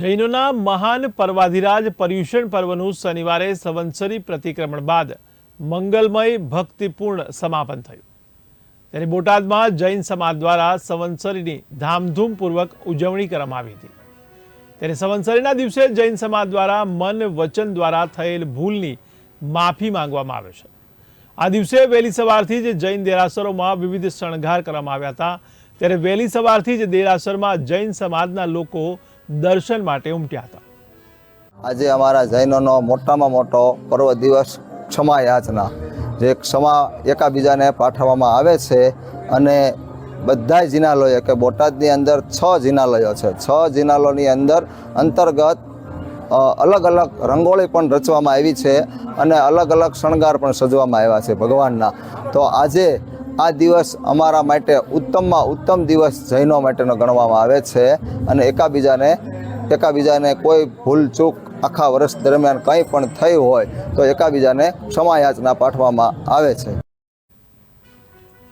જૈનોના મહાન પર્વાધિરાજ પર્યુષણ પર્વનું શનિવારે સંવત્સરી પ્રતિક્રમણ બાદ મંગલમય ભક્તિપૂર્ણ સમાપન થયું. ત્યારે બોટાદમાં જૈન સમાજ દ્વારા સંવત્સરીની ધામધૂમપૂર્વક ઉજવણી કરવામાં આવી હતી. ત્યારે સંવત્સરીના દિવસે જૈન સમાજ દ્વારા મન વચન દ્વારા થયેલ ભૂલની માફી માંગવામાં આવે છે. આ દિવસે વહેલી સવારથી જ જૈન દેરાસરોમાં વિવિધ શણગાર કરવામાં આવ્યા હતા. ત્યારે વહેલી સવારથી જ દેરાસરમાં જૈન સમાજના લોકો દર્શન માટે ઉમટ્યા હતા. આજે અમારા જૈનોનો મોટામાં મોટો પર્વ દિવસ ક્ષમા યાચના. જે ક્ષમા એકાબીજાને પાઠવવામાં આવે છે અને બધા જિનાલયો, કે બોટાદની અંદર છ જિનાલયો છે. છ જિનાલોની અંદર અંતર્ગત અલગ અલગ રંગોળી પણ રચવામાં આવી છે અને અલગ અલગ શણગાર પણ સજવામાં આવ્યા છે ભગવાનના. તો આજે આ દિવસ અમારા માટે ઉત્તમમાં ઉત્તમ દિવસ જૈનો માટેનો ગણવામાં આવે છે અને એકાબીજાને એકાબીજાને કોઈ ભૂલ ચૂક આખા વર્ષ દરમિયાન કંઈ પણ થઈ હોય તો એકાબીજાને ક્ષમા યાચના પાઠવામાં આવે છે.